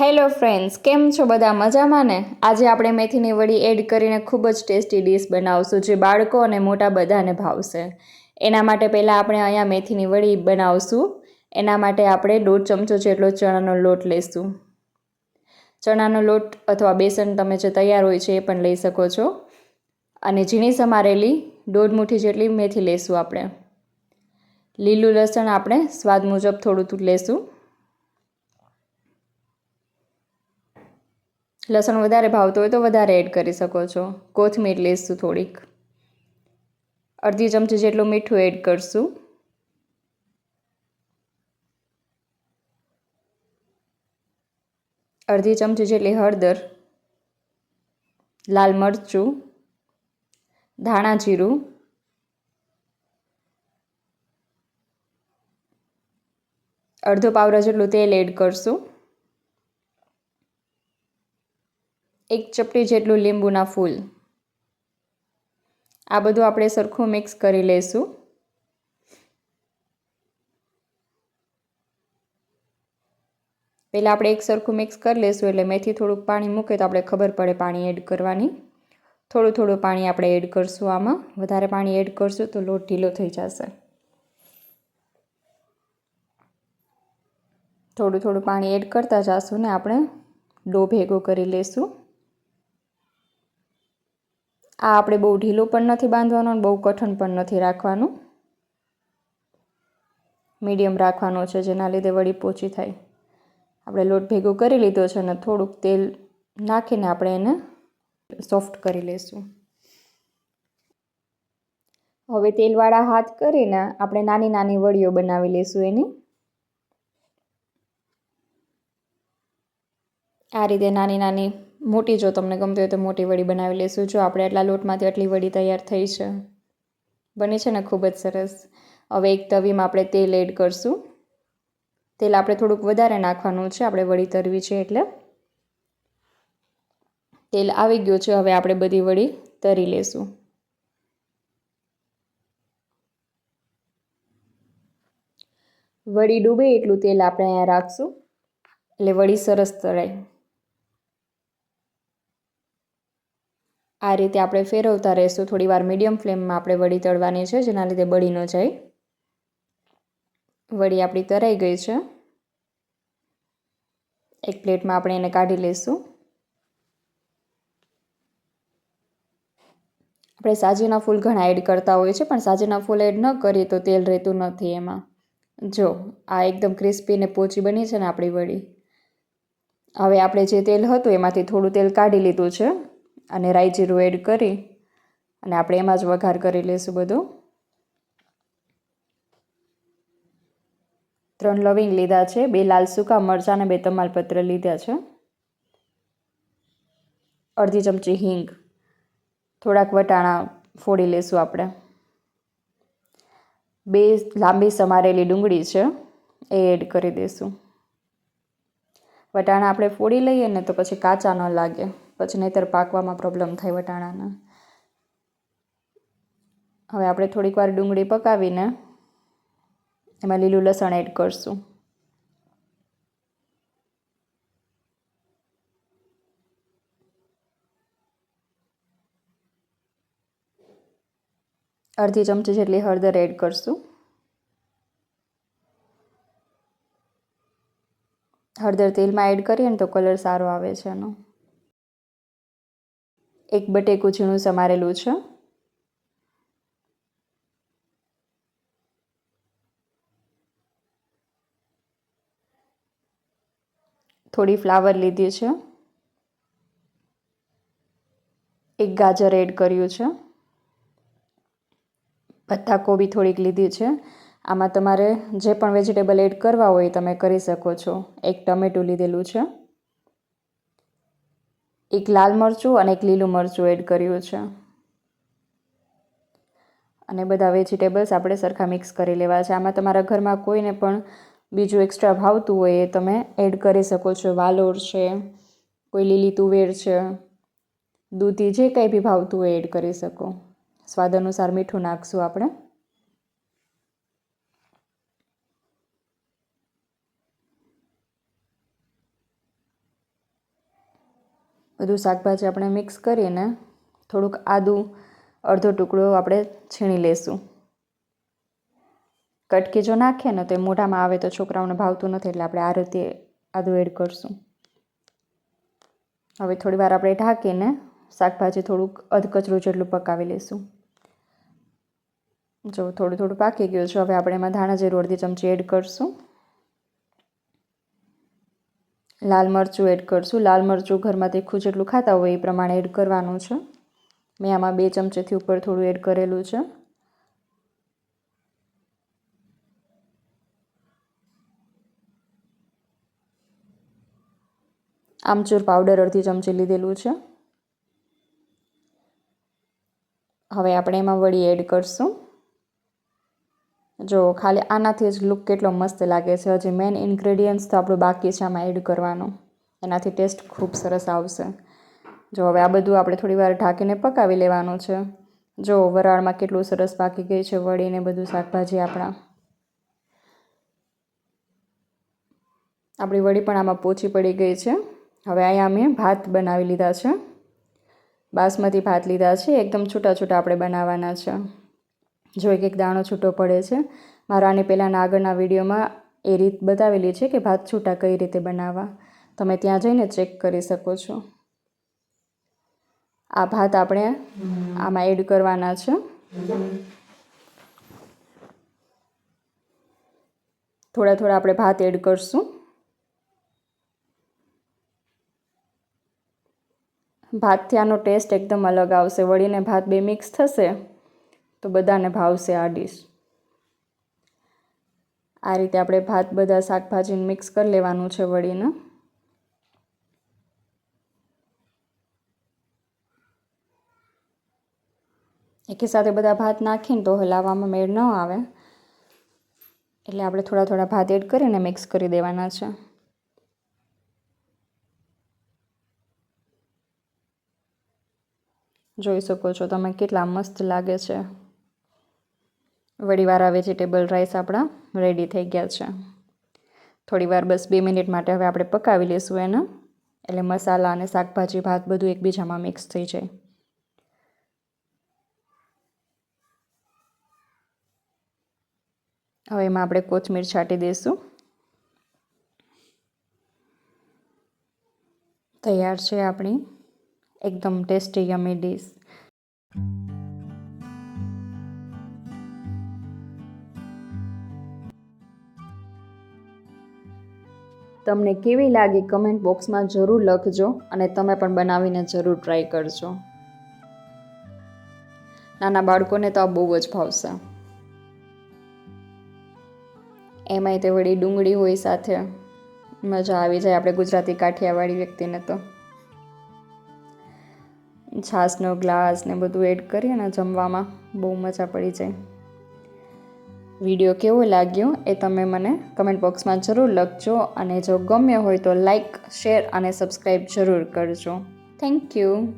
Hello friends, કેમ છો બધા મજામાં ને? આજે આપણે મેથીની વડી એડ કરીને ખૂબ જ ટેસ્ટી ડીશ બનાવશું જે બાળકો અને મોટા બધાને ભાવશે. એના માટે પહેલાં આપણે અહીંયા મેથીની વડી બનાવશું. એના માટે આપણે દોઢ ચમચો જેટલો ચણાનો લોટ લઈશું. ચણાનો લોટ અથવા બેસન તમે જે તૈયાર હોય છે એ પણ લઈ શકો છો. અને ઝીણી સમારેલી દોઢ મુઠ્ઠી જેટલી મેથી લઈશું આપણે. લીલું લસણ આપણે સ્વાદ મુજબ થોડું લેશું. લસણ વધારે ભાવતું હોય તો વધારે એડ કરી શકો છો. કોથમીર લઈશું થોડીક. અડધી ચમચી જેટલું મીઠું એડ કરશું. અડધી ચમચી જેટલી હળદર, લાલ મરચું, ધાણા જીરું, અડધો પાવડા જેટલું તેલ એડ કરશું. એક ચપટી જેટલું લીંબુના ફૂલ. આ બધું આપણે સરખું મિક્સ કરી લઈશું. પહેલાં આપણે એક સરખું મિક્સ કરી લઈશું એટલે મેથી થોડુંક પાણી મૂકે તો આપણે ખબર પડે પાણી એડ કરવાની. થોડું થોડું પાણી આપણે એડ કરશું આમાં. વધારે પાણી એડ કરશું તો લોટ ઢીલો થઈ જશે. થોડું થોડું પાણી એડ કરતા જશું ને આપણે. ડો ભેગો કરી લઈશું. આ આપણે બહુ ઢીલું પણ નથી બાંધવાનું અને બહુ કઠણ પણ નથી રાખવાનું. મીડિયમ રાખવાનો છે, જેના લીધે વળી પોચી થાય. આપણે લોટ ભેગો કરી લીધો છે અને થોડુંક તેલ નાખીને આપણે એને સોફ્ટ કરી લઈશું હવે તેલવાળા હાથ કરીને આપણે નાની નાની વડીઓ બનાવી લઈશું એની. આ રીતે નાની નાની મોટી જો તમને ગમતી હોય તો મોટી વડી બનાવી લઈશું જો આપણે એટલા લોટમાંથી આટલી વડી તૈયાર થઈ છે. બની છે ને ખૂબ જ સરસ. હવે એક તવીમાં આપણે તેલ એડ કરશું. તેલ આપણે થોડુંક વધારે નાખવાનું છે. આપણે વડી તરવી છે એટલે. તેલ આવી ગયું છે. હવે આપણે બધી વડી તરી લેશું. વડી ડૂબે એટલું તેલ આપણે અહીંયા રાખશું. એટલે વડી સરસ તળાય આ રીતે આપણે ફેરવતા રહીશું. થોડી વાર મીડિયમ ફ્લેમમાં આપણે વડી તળવાની છે, જેના લીધે બળી ન જાય વડી આપણી તરાઈ ગઈ છે. એક પ્લેટમાં આપણે એને કાઢી લઈશું. આપણે સાજીના ફૂલ ઘણા એડ કરતા હોઈએ છીએ, પણ સાજીના ફૂલ એડ ન કરીએ તો તેલ રહેતું નથી એમાં. જો, આ એકદમ ક્રિસ્પી ને પોચી બની છે ને આપણી વડી. હવે આપણે જે તેલ હતું એમાંથી થોડું તેલ કાઢી લીધું છે. અને રાઈ જીરું એડ કરી અને આપણે એમાં જ વઘાર કરી લઈશું બધું. ત્રણ લવિંગ લીધા છે, બે લાલ સૂકા મરચાં અને બે તમાલપત્ર લીધા છે. અડધી ચમચી હિંગ. થોડાક વટાણા ફોડી લેશું આપણે. બે લાંબી સમારેલી ડુંગળી છે, એ એડ કરી દઈશું. વટાણા આપણે ફોડી લઈએ ને તો પછી કાચા ન લાગે. પછી નહીંતર પાકવામાં પ્રોબ્લેમ થાય વટાણાના. હવે આપણે થોડીક વાર ડુંગળી પકાવીને એમાં લીલું લસણ એડ કરશું. અડધી ચમચી જેટલી હળદર એડ કરશું. હળદર તેલમાં એડ કરીએ ને તો કલર સારો આવે છે એનો. એક બટેકું ઝીણું સમારેલું છે. થોડી ફ્લાવર લીધી છે. એક ગાજર એડ કર્યું છે. પત્તા કોબી થોડીક લીધી છે. આમાં તમારે જે પણ વેજીટેબલ એડ કરવા હોય તમે કરી શકો છો. એક ટમેટું લીધેલું છે. એક લાલ મરચું અને એક લીલું મરચું એડ કર્યું છે. અને બધા વેજીટેબલ્સ આપણે સરખા મિક્સ કરી લેવા છે. આમાં તમારા ઘરમાં કોઈને પણ બીજું એક્સ્ટ્રા ભાવતું હોય એ તમે એડ કરી શકો છો. વાલોર છે, કોઈ લીલી તુવેર છે, દૂધી જે કંઈ બી ભાવતું હોય એડ કરી શકો. સ્વાદ અનુસાર મીઠું નાખશું આપણે. બધું શાકભાજી આપણે મિક્સ કરીને થોડુંક આદું, અડધો ટુકડો આપણે છીણી લેશું. કટકી જો નાખીએ ને તો એ મોઢામાં આવે તો છોકરાઓને ભાવતું નથી એટલે આપણે આ રીતે આદું એડ કરશું. હવે થોડી વાર આપણે ઢાંકીને શાકભાજી થોડુંક અધકચરું જેટલું પકાવી લઈશું જો થોડું થોડું પાકી ગયું છે, હવે આપણે એમાં ધાણા જીરું અડધી ચમચી એડ કરશું. લાલ મરચું એડ કરશું. લાલ મરચું ઘરમાં તીખું જેટલું ખાતા હોય એ પ્રમાણે એડ કરવાનું છે. મેં આમાં બે ચમચીથી ઉપર થોડું એડ કરેલું છે. આમચૂર પાવડર અડધી ચમચી લીધેલું છે. હવે આપણે એમાં વળી એડ કરશું. જો ખાલી આનાથી જ લુક કેટલો મસ્ત લાગે છે. હજી મેઇન ઇન્ગ્રેડિયન્ટ્સ તો આપણું બાકી છે, આમાં એડ કરવાનું. એનાથી ટેસ્ટ ખૂબ સરસ આવશે. જો હવે આ બધું આપણે થોડી વાર ઢાંકીને પકાવી લેવાનું છે. જો વરાળમાં કેટલું સરસ પાકી ગઈ છે વળીને બધું શાકભાજી આપણા. આપણી વડી પણ આમાં પોચી પડી ગઈ છે. હવે અહીંયા મેં ભાત બનાવી લીધા છે. બાસમતી ભાત લીધા છે. એકદમ છૂટા છૂટા આપણે બનાવવાના છે. જો એક એક દાણો છૂટો પડે છે, મારા આની પહેલાંના આગળના વિડીયોમાં એ રીત બતાવેલી છે કે ભાત છૂટા કઈ રીતે બનાવવા. તમે ત્યાં જઈને ચેક કરી શકો છો. આ ભાત આપણે આમાં એડ કરવાના છે. થોડા થોડા આપણે ભાત એડ કરશું. ભાતથી આનો ટેસ્ટ એકદમ અલગ આવશે. વળીને ભાત બે મિક્સ થશે. તો બધાને ભાવશે આ ડીશ. આ રીતે આપણે ભાત બધા શાકભાજીને મિક્સ કરી લેવાનું છે વળીને એકી સાથે બધા ભાત નાખીને તો હલાવવામાં મેળ ન આવે. એટલે આપણે થોડા થોડા ભાત એડ કરીને મિક્સ કરી દેવાના છે. જોઈ શકો છો તમે કેટલા મસ્ત લાગે છે. વડીવાળા વેજીટેબલ રાઈસ આપણા રેડી થઈ ગયા છે. થોડી વાર બસ બે મિનિટ માટે હવે આપણે પકાવી લઈશું એને. એટલે મસાલા અને શાકભાજી, ભાત બધું એકબીજામાં મિક્સ થઈ જાય. હવે એમાં આપણે કોથમીર છાંટી દઈશું તૈયાર છે આપણી. એકદમ ટેસ્ટી યમી ડીશ તમને કેવી લાગી કમેન્ટ બોક્સમાં જરૂર લખજો અને તમે પણ બનાવીને જરૂર ટ્રાય કરજો. નાના બાળકોને તો આ બહુ જ ભાવશે. એમાંય તે વળી ડુંગળી હોય સાથે. મજા આવી જાય આપણે ગુજરાતી કાઠિયાવાડી વ્યક્તિને તો. છાશનો ગ્લાસ ને બધું એડ કરીએ ને જમવામાં, બહુ મજા પડી જાય. વીડિયો કેવો લાગ્યો એ તમે મને કમેન્ટ બોક્સમાં જરૂર લખજો અને જો ગમ્યો હોય તો લાઈક શેર અને સબસ્ક્રાઈબ જરૂર કરજો. Thank you